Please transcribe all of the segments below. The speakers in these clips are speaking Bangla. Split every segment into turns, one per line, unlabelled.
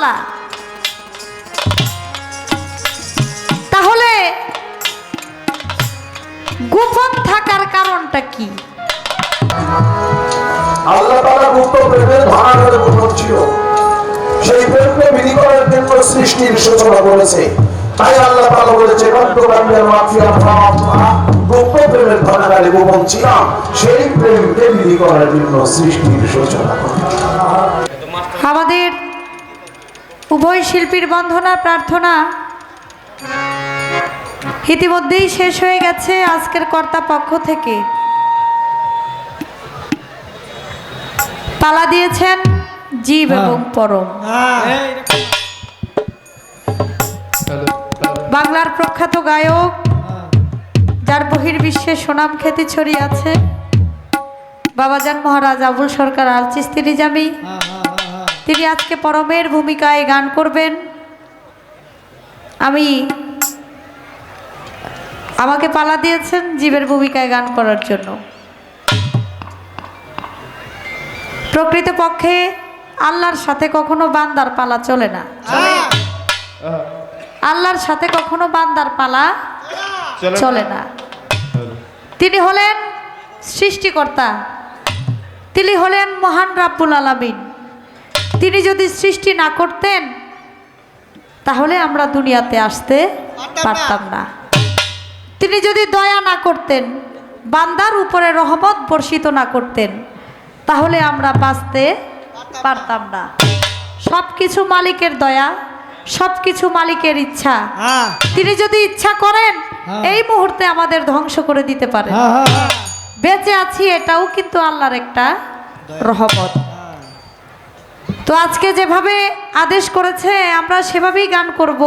আল্লাহ তাহলে গোপন থাকার কারণটা কি?
আল্লাহ গুপ্ত প্রেমের ছিল। সেই প্রেমকে বিধি করার জন্য সৃষ্টির সূচনা করেছে। তাই আল্লাহ তাআলা বলেছে রব্বুকান্নার মাফিয়া ফামা গুপ্ত প্রেমের ছিলাম। সেই প্রেমকে বিধি করার জন্য সৃষ্টির সূচনা
আমাদের উভয় শিল্পীর বন্ধনা প্রার্থনা ইতিমধ্যেই শেষ হয়ে গেছে আজকের কর্তা পক্ষ থেকে। পালা দিয়েছেন জীব এবং পরম। বাংলার প্রখ্যাত গায়ক যার বহির্বিশ্বে সুনাম খ্যাতি ছড়িয়ে আছে বাবাজান মহারাজ আবুল সরকার আল চিস্তি নিজামী তিনি আজকে পরমের ভূমিকায় গান করবেন। আমি আমাকে পালা দিয়েছেন জীবের ভূমিকায় গান করার জন্য। প্রকৃতপক্ষে আল্লাহর সাথে কখনো বান্দার পালা চলে না। আল্লাহর সাথে কখনো বান্দার পালা চলে না। তিনি হলেন সৃষ্টিকর্তা। তিনি হলেন মহান রাব্বুল আলামিন। তিনি যদি সৃষ্টি না করতেন তাহলে আমরা দুনিয়াতে আসতে পারতাম না। তিনি যদি দয়া না করতেন বান্দার উপরে রহমত বর্ষিত না করতেন তাহলে আমরা বাঁচতে পারতাম না। সব কিছু মালিকের দয়া সব কিছু মালিকের ইচ্ছা। তিনি যদি ইচ্ছা করেন এই মুহূর্তে আমাদের ধ্বংস করে দিতে পারেন। বেঁচে আছি এটাও কিন্তু আল্লাহর একটা রহমত। তো আজকে যেভাবে আদেশ করেছে, আমরা সেভাবেই গান করব।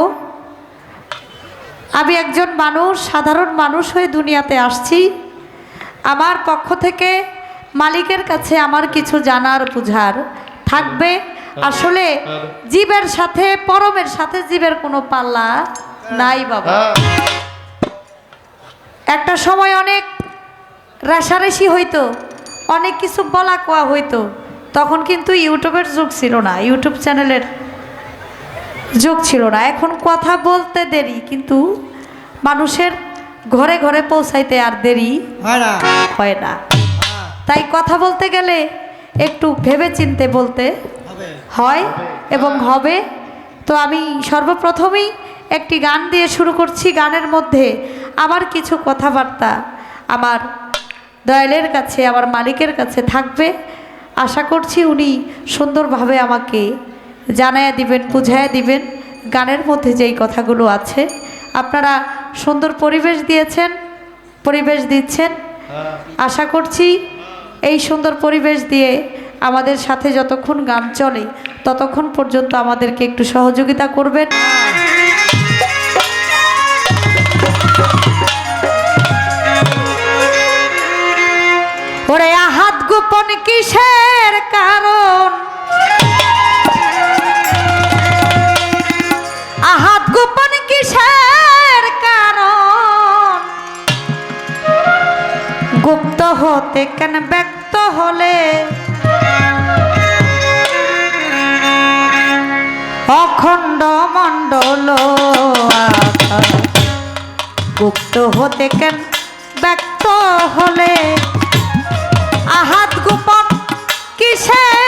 আমি একজন মানুষ, সাধারণ মানুষ হয়ে দুনিয়াতে আসছি। আমার পক্ষ থেকে মালিকের কাছে আমার কিছু জানার, বুঝার থাকবে। আসলে জীবের সাথে, পরমের সাথে জীবের কোনো পাল্লা নাই বাবা। একটা সময় অনেক রেশারেশি হইতো, অনেক কিছু বলা কোয়া হইতো। তখন কিন্তু ইউটিউবের যুগ ছিল না ইউটিউব চ্যানেলের যুগ ছিল না। এখন কথা বলতে দেরি কিন্তু মানুষের ঘরে ঘরে পৌঁছাইতে আর দেরি হয় না। তাই কথা বলতে গেলে একটু ভেবে চিনতে বলতে হয় এবং হবে। তো আমি সর্বপ্রথমেই একটি গান দিয়ে শুরু করছি। গানের মধ্যে আমার কিছু কথাবার্তা আমার দয়ালের কাছে আমার মালিকের কাছে থাকবে। আশা করছি উনি সুন্দরভাবে আমাকে জানায়া দিবেন, বুঝাইয়া দিবেন। গানের মধ্যে যেই কথাগুলো আছে। আপনারা সুন্দর পরিবেশ দিয়েছেন, পরিবেশ দিচ্ছেন। আশা করছি এই সুন্দর পরিবেশ দিয়ে আমাদের সাথে যতক্ষণ গান চলে, ততক্ষণ পর্যন্ত আমাদেরকে একটু সহযোগিতা করবেন। কিসের কারণ? আহাত গোপন কিসের কারণ? গুপ্ত হতে কেন ব্যক্ত হলে? অখণ্ড মণ্ডল। গুপ্ত হতে কেন ব্যক্ত হলে? আহাত গোপন কিসের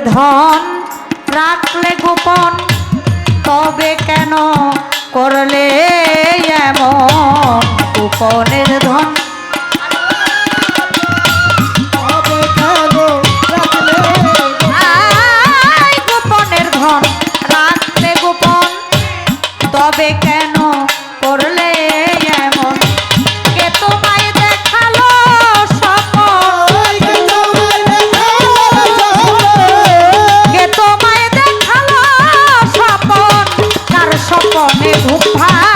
ধন ঘুম ভাঙ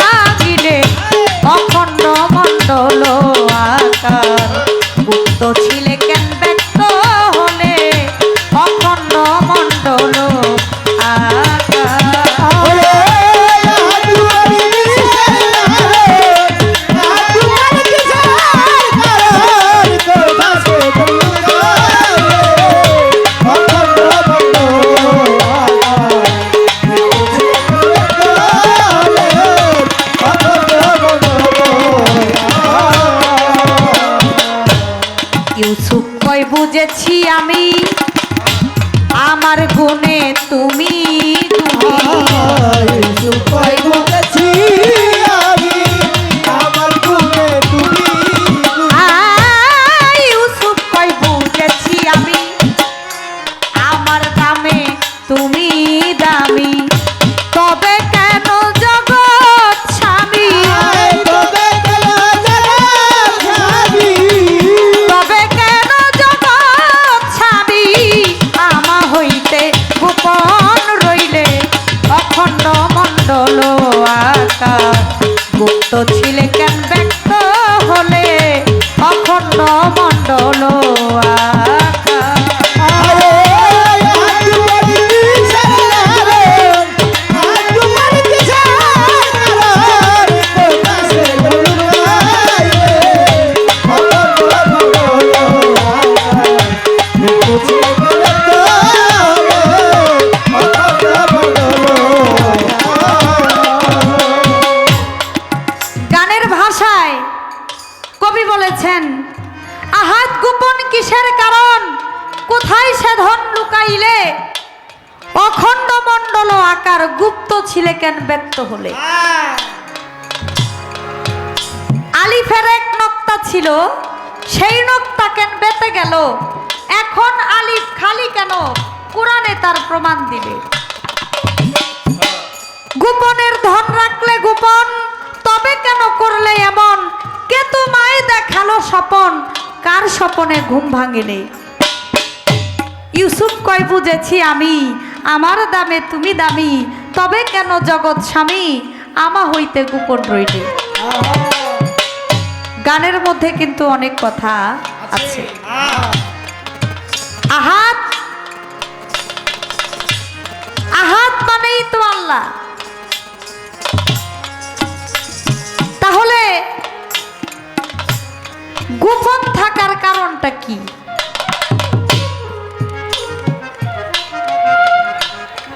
এখন আলিফ খালি কেন? কোরআনে তার প্রমাণ দিবে। গোপনের ধন রাখলে গোপন তবে কেন করলে এমন? কে তো মায়ে দেখাল স্বপন? কার স্বপনে ঘুম ভাঙিলে ইউসুফ কয় বুঝেছি আমি আমার দামে তুমি দামি তবে কেন জগৎ স্বামী? আমা হইতে গোপন রইলে গানের মধ্যে কিন্তু অনেক কথা আছে। আহাত। আহাত মানেই তো আল্লাহ। তাহলে গোপন থাকার কারণটা কি?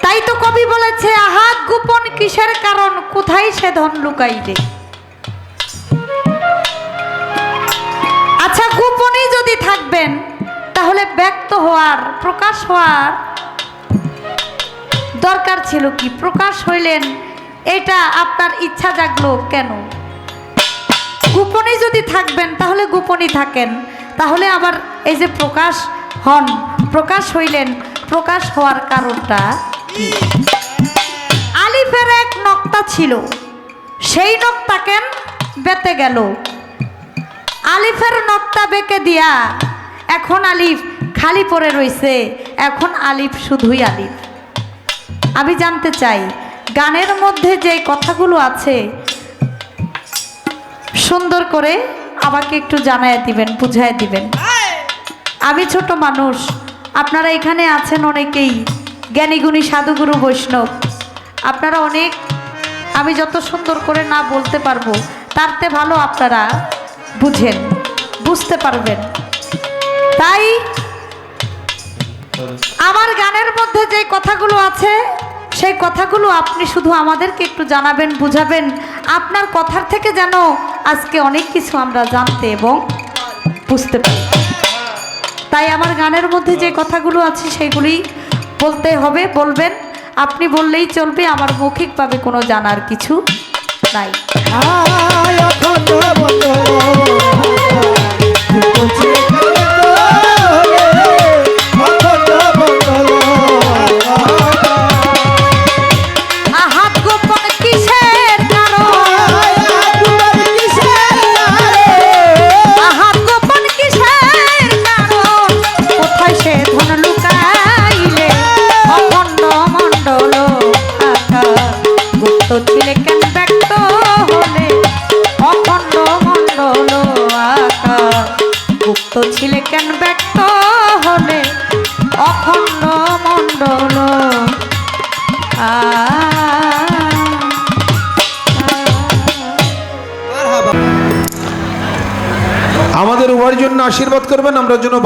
তাই তো কবি বলেছে, আহাত গোপন কিসের কারণ? কোথায় সে ধন লুকাইবে? প্রকাশ হওয়ার দরকার ছিল কি? প্রকাশ হইলেন, এটা আপনার ইচ্ছা জাগলো কেন? গোপনে যদি থাকবেন, তাহলে গোপনই থাকেন। তাহলে আবার এই যে প্রকাশ হন, প্রকাশ হইলেন, প্রকাশ হওয়ার কারণটা আলিফের এক নক্তা ছিল। সেই নক্তা কেন বেতে গেল? আলিফের নক্তা বেঁকে দিয়া এখন আলিফ খালি পড়ে রয়েছে এখন আলিফ শুধুই আলিফ। আমি জানতে চাই, গানের মধ্যে যে কথাগুলো আছে, সুন্দর করে আমাকে একটু জানায় দিবেন, বুঝায় দিবেন। আমি ছোট মানুষ, আপনারা এখানে আছেন অনেকেই জ্ঞানীগুণী সাধুগুরু বৈষ্ণব। আপনারা অনেক, আমি যত সুন্দর করে না বলতে পারব তারতে ভালো আপনারা বুঝেন, বুঝতে পারবেন। তাই আমার গানের মধ্যে যে কথাগুলো আছে, সেই কথাগুলো আপনি শুধু আমাদেরকে একটু জানাবেন, বুঝাবেন। আপনার কথার থেকে যেন আজকে অনেক কিছু আমরা জানতে এবং বুঝতে পারি। তাই আমার গানের মধ্যে যে কথাগুলো আছে, সেগুলি বলতে হবে, বলবেন। আপনি বললেই চলবে, আমার মৌখিকভাবে কোনো জানার কিছু নাই।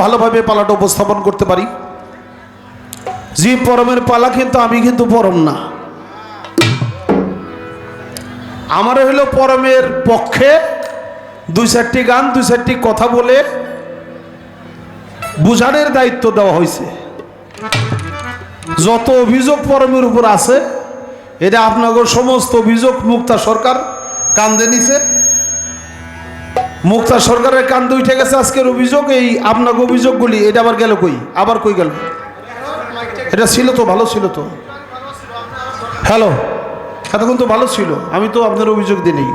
ভালোভাবে পালাটা উপস্থাপন করতে পারি। জি, পরমের পালা কিন্তু আমি কিন্তু পরম না। আমার হলো পরমের পক্ষে দুই চারটি গান, দুই চারটি কথা বলে বুঝানোর দায়িত্ব দেওয়া হয়েছে। যত অভিযোগ পরমের উপর আছে, এটা আপনাদের সমস্ত অভিযোগ মুক্তা সরকার কান্দে নিছে। মুক্তা সরকারের কান্দে উঠে গেছে আজকের অভিযোগ, এই আপনাকে অভিযোগগুলি, এটা আবার গেল কই? আবার কই গেল? এটা ছিল তো, ভালো ছিল তো। হ্যালো, এতক্ষণ তো ভালো ছিল, আমি তো আপনার অভিযোগ দিই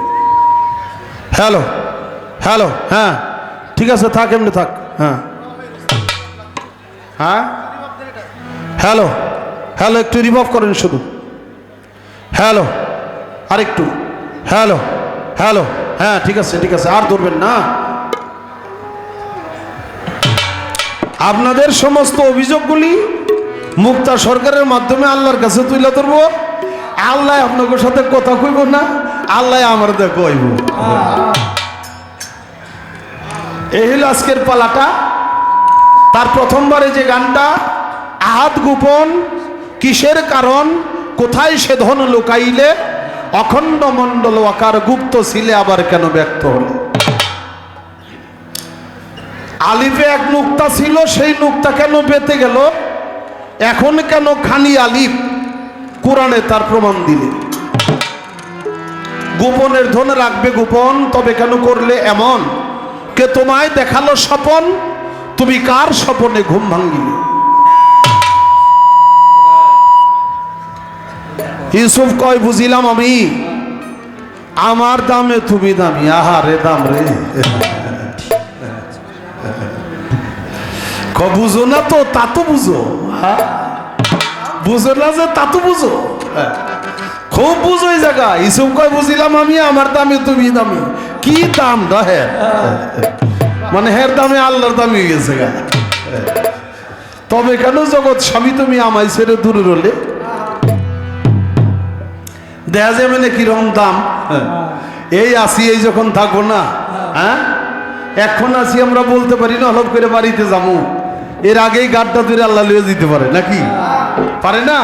হ্যালো হ্যালো হ্যাঁ ঠিক আছে, থাক, এমনি থাক হ্যাঁ। হ্যাঁ? হ্যালো হ্যালো, একটু রিমুভ করেন শুধু হ্যালো, আরেকটু। Hello hello. হ্যাঁ ঠিক আছে ঠিক আছে, আর ধরবেন না। আপনাদের সমস্ত অভিযোগগুলি মুক্তা সরকারের মাধ্যমে আল্লাহর কাছে তুলে ধরবো। আল্লাহ আপনাদের সাথে কথা কইব না, আল্লাহ আমার কইব। এই আজকের পালাটা। তার প্রথমবারে যে গানটা, আহাত গোপন, কিসের কারণ, কোথায় সে ধন লুকাইলে অখণ্ড মণ্ডল আকার গুপ্ত ছিলে আবার কেন ব্যক্ত হলে? আলিফে এক নুক্তা ছিল, সেই নুক্তা কেন পেতে গেল? এখন কেন খানি আলিফ কোরআনে তার প্রমাণ দিলে? গোপনের ধন রাখবে গোপন, তবে কেন করলে এমন? কে তোমায় দেখাল স্বপন? তুমি কার স্বপনে ঘুম ভাঙ্গিলে ইউসুফ কয়, বুঝিলাম আমি, আমার দামে তুমি দামি, আহারে দাম রে। বুঝো না তো, তা তো বুঝো। হ্যাঁ? বুঝো না যে, তা তো বুঝো। খুব বুঝো জায়গা। ইসুফ কয়, বুঝিলাম আমি, আমার দামে তুমি দামি। কি দাম দা হ্যাঁ মানে হের দামে আল্লাহর দামি হয়ে গেছে তবে কেন জগৎ স্বামী তুমি আমায় ছেড়ে দূরে রলে? দেখা যাবে না কীরকম দাম? এই আসি, এই যখন থাকব না হ্যাঁ? এখন আসি আমরা বলতে পারি না হলপ করে বাড়িতে যাব। এর আগেই গাডটা তুলে আল্লাহ লিয়ে দিতে পারে, নাকি? পারে না?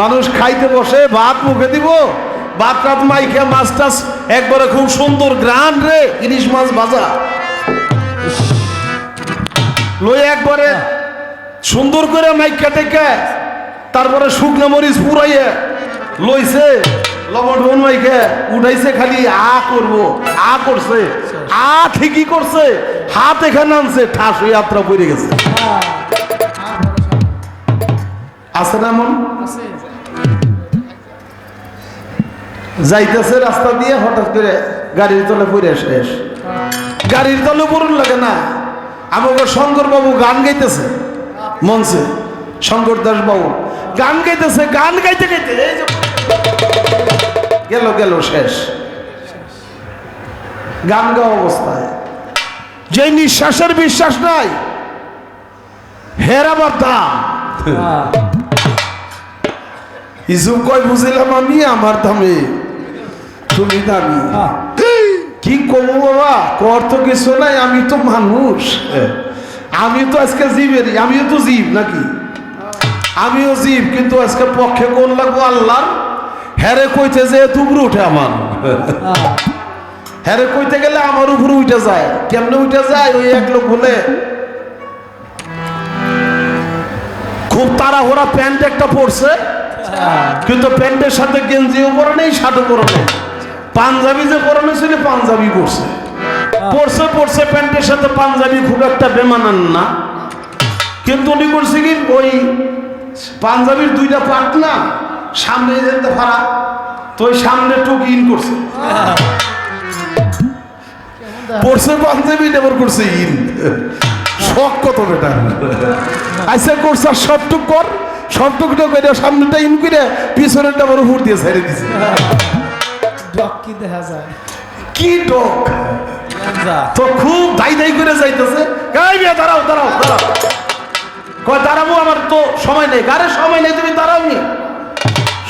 মানুষ খাইতে বসে, ভাত মুখে দিব, ভাত রাত মাইকে মাছ টাছ, একবারে খুব সুন্দর গ্রান রে, ইলিশ মাছ ভাজা। লই একবারে সুন্দর করে মাইকা টেকে তারপরে শুকনো মরিচ পুরাইয়ে লইছে লবণ টবণ মাইকে উঠাইছে খালি আ করব আ করছে আ ঠিকই করছে হাত এখানে আনছে ঠাস হয়ে যাত্রা পড়ে গেছে। আছে না এমন যাইতেছে রাস্তা দিয়ে হঠাৎ করে গাড়ির তলে পড়ে শেষ। গাড়ির তলে পড়ুন লাগে না। আমাকে শঙ্কর বাবু গান গাইতেছে মঞ্চে। শঙ্কর দাস বাবু গান গাইতেছে গান গাইতে গাইতে এই যে গেল গেল শেষ। গান গাওয়া অবস্থায়। যে নিঃশ্বাসের বিশ্বাস নাই হেরাবার দাম। ইসুম কয় বুঝিলাম আমি আমার দামে তুমি দামি। কি কমু বাবা? কর তো কিছু নাই আমি তো মানুষ। আমি তো আজকে জীবেরই আমিও তো জীব নাকি? আমিও জীব কিন্তু আজকে পক্ষে কোন লাগবো আল্লাহ হ্যারে কইতে যে তুবরু উঠে আমার। হ্যারে কইতে গেলে আমার উপরে উঠে যায়। কেমনে উঠে যায়? ওই এক লোক বলে, খুব তাড়াহুড়া প্যান্ট একটা পরছে, কিন্তু প্যান্টের সাথে গেঞ্জিও পরে নেই, শার্টও পরে নেই। পাঞ্জাবি যে পরানো ছিল পাঞ্জাবি পরছে। পরছে পরছে, প্যান্টের সাথে পাঞ্জাবি খুব একটা বেমানান না। কিন্তু উনি করছে কি, ওই পাঞ্জাবির দুইটা পাট না সামনে যেতে পারা তো ওই সামনে টুক ইন করছে। পরছে পাঞ্জাবি নেবার করছে ইন। শখ কত বেটা। আইসা করছে আর সবটুক কর সবটুকটা করে সামনেটা ইন করে পিছনেরটা আবার উপর দিয়ে ছেড়ে দিছে।
ডক কি দেখা যায়?
কি ডক? তো খুব দাই দাই করে যাইতেছে। এই মেয়ে দাঁড়াও দাঁড়াও দাঁড়াও। কয় দাঁড়াবো আমার তো সময় নেই। কারে সময় নেই তুমি দাঁড়াও নি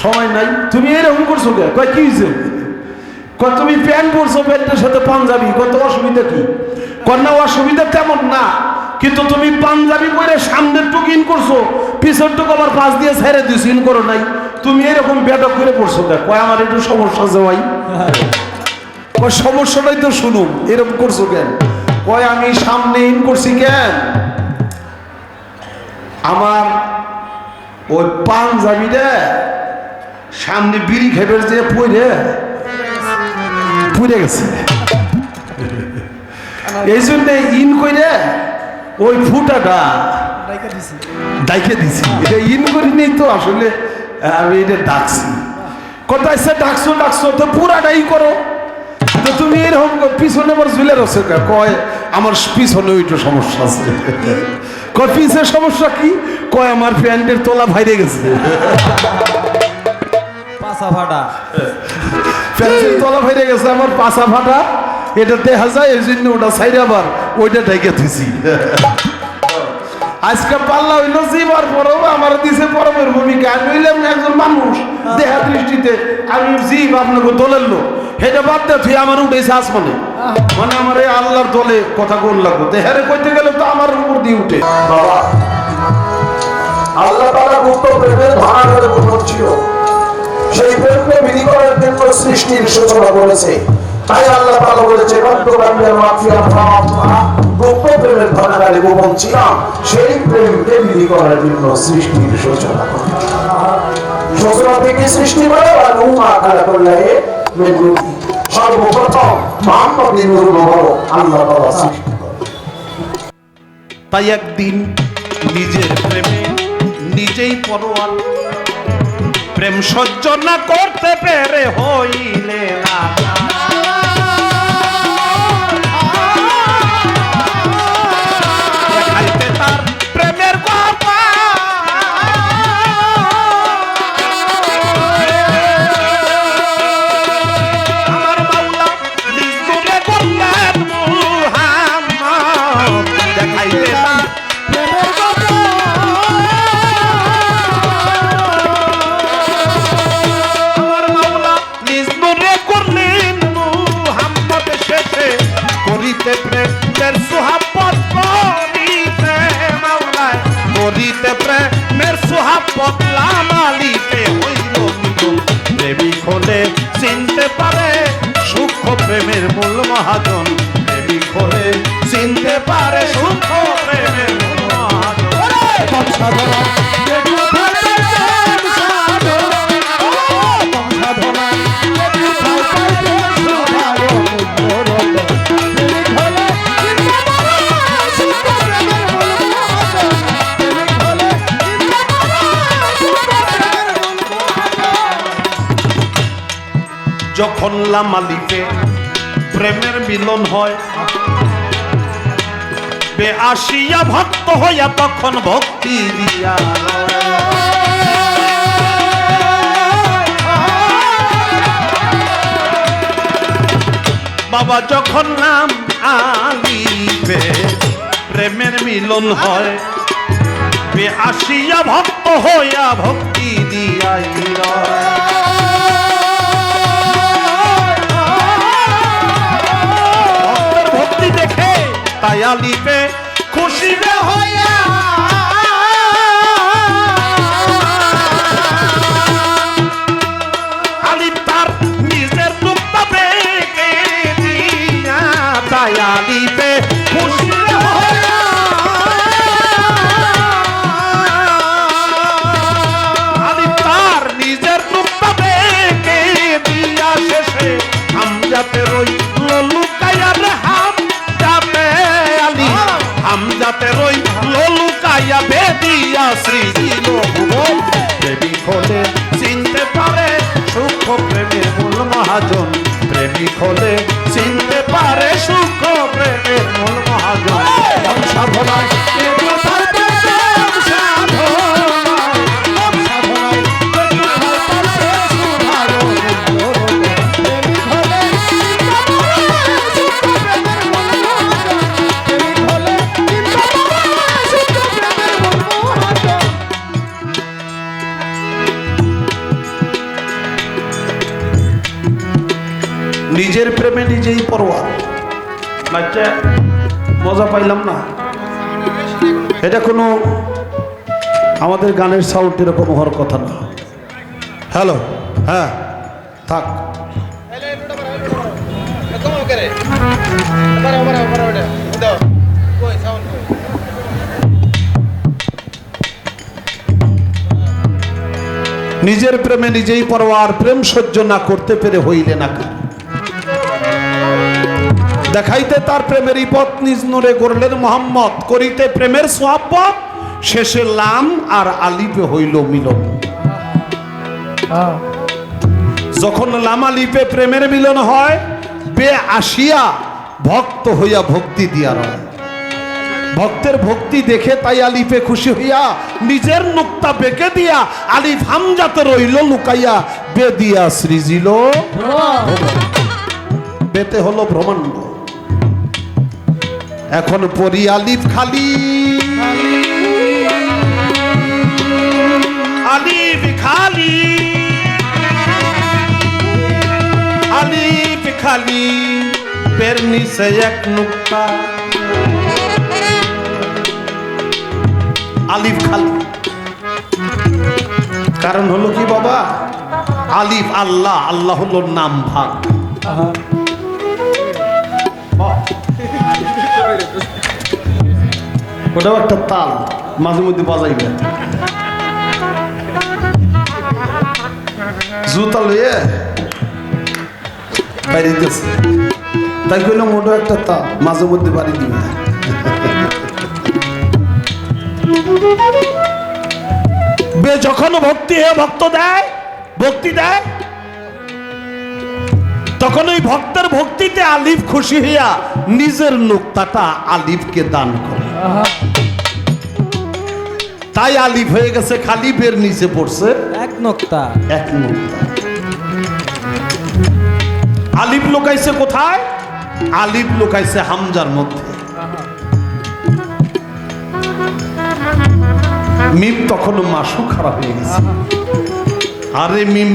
সময় নাই। তুমি এরকম করছ কে? কয়, কি হয়েছে কয়, তুমি প্যান্ট পরছো, প্যান্টের সাথে পাঞ্জাবি। কত অসুবিধা কি? না, অসুবিধা তেমন না, কিন্তু তুমি পাঞ্জাবি পরে সামনের টুক ইন করছ পিছর টুক আবার পাশ দিয়ে ছেড়ে দিছো, ইন করো নাই। তুমি এরকম বেটক করে পড়ছো কে? কয়, আমার একটু সমস্যা আছে ভাই। কয়, সমস্যাটাই তো শুনুন, এরকম করছ কেন কয়, আমি সামনে ইন করছি কেন আমার ওই পাঞ্জাবিটা সামনে বিড়ি খেপের যে পইরে পুড়ে গেছে। এই জন্য ইন কইরে ওই ফুটাটা
ডাইকা দিছি।
এটা ইন করি নেই তো আসলে আমি এটা ডাকছি। কোথায় সে ডাকছো ডাকছো তো পুরাটাই করো। তো তুমি এরকম কর- পিছনে আমার ঝুলে রসে কয় আমার পিছনে ওইটা সমস্যা আছে। কয় পিছের সমস্যা কি? কয় আমার প্যান্টের তোলা ভাইরে গেছে।
পাসা ফাটা
তলা ভাইরে গেছে আমার ফাটা এটা দেখা যায় এই জন্য ওটা সাইড আবার ওইটা ঢেকে দিছি। আজকে পাল্লা হইল জীবার পরেও আমার দিছে পরমের ভূমিকা। আমি হইলাম একজন মানুষ দেহা দৃষ্টিতে আমি জীব আপনাকে দলের লোক। সেটা বাদ দে তুই আমার উঠেছে আসমানে। মানে আমার এই আল্লাহর দলে কথা কোন লাগবো। দেহারে কইতে গেলে তো আমার উপর দিয়ে উঠে।
বাবা আল্লাহ তারা গুপ্ত প্রেমের ভাড়াঘরে ছিল সেই প্রেমকে বিধি করার জন্য সৃষ্টির সূচনা করেছে। তাই আল্লাহ তালা বলেছে গুপ্ত প্রেমের ভাড়াঘরে গোপন ছিলাম। সেই প্রেমকে বিধি করার জন্য সৃষ্টির সূচনা করে সূচনা থেকে সৃষ্টি করে আর উমা খাড়া করলে সর্বপ্রথম
তাই একদিন নিজের প্রেমে নিজেই পরোয়ার প্রেম সহ্য না করতে পেরে হইলে না। যখন লামালিতে প্রেমের মিলন হয় বে আসিয়া ভক্ত হইয়া তখন ভক্তি দিয়া। বাবা যখন নাম আলিবে প্রেমের মিলন হয়। বে আসিয়া ভক্ত হইয়া ভক্তি দিয়াই তাই আলিপে ললুকায়া বেদিয়া শ্রী দিল প্রেমিক হলে চিনতে পারে সুখ প্রেমের মূল মহাজন। প্রেমিক হলে চিনতে পারে সুখ প্রেমের মূল মহাজন।
বংশাধরায়
নিজের প্রেমে নিজেই পরোয়া বাচ্চা, মজা পাইলাম না। এটা কোনো আমাদের গানের সাউন্ড এরকম হওয়ার কথা না। হ্যালো হ্যাঁ থাক। নিজের প্রেমে নিজেই পরোয়ার প্রেম সহ্য না করতে পেরে হইলে না দেখাইতে তার প্রেমের ইপত নিজ নূরে করলেন মোহাম্মদ। করিতে প্রেমের সোহাব্বত শেষে লাম আর আলিপে হইল মিলন। যখন লাম আলিপে প্রেমের মিলন হয় বে আসিয়া ভক্ত হইয়া ভক্তি দিয়া রয়। ভক্তের ভক্তি দেখে তাই আলিফে খুশি হইয়া নিজের নুক্তা বেঁকে দিয়া আলিফ হামজাতে রইল লুকাইয়া বে দিয়া সৃজিল। বেতে হলো ব্রহ্মাণ্ড। এখন পরি আলিফ খালি। আলিফ খালি। আলিফ খালি, পের নিচে এক নুক্তা। আলিফ খালি। কারণ হলো কি বাবা? আলিফ আল্লাহ আল্লাহ হলো নাম ভাগ। ওটাও একটা তাল, মাঝে মধ্যে বাজাইবে। জুতা লইয়ে বাইরিতেছে। তাই কইলাম ওটাও একটা তাল, মাঝে মধ্যে বাড়ি দিবে। বে, যখন ভক্তি হয়ে ভক্ত দেয়, ভক্তি দেয়, তখন ওই ভক্তের ভক্তিতে আলিফ খুশি হইয়া নিজের নুক্তাটা আলিফকে দান করে। তাই আলিফ হয়ে গেছে খালি বের নিচে পড়ছে।
এক নোক্তা।
এক নুক্তা। আলিফ লোকাইছে কোথায়? আলিফ লোকাইছে হামজার মধ্যে। মিম তখন মাসু খারাপ হয়ে গেছে। আরে মিম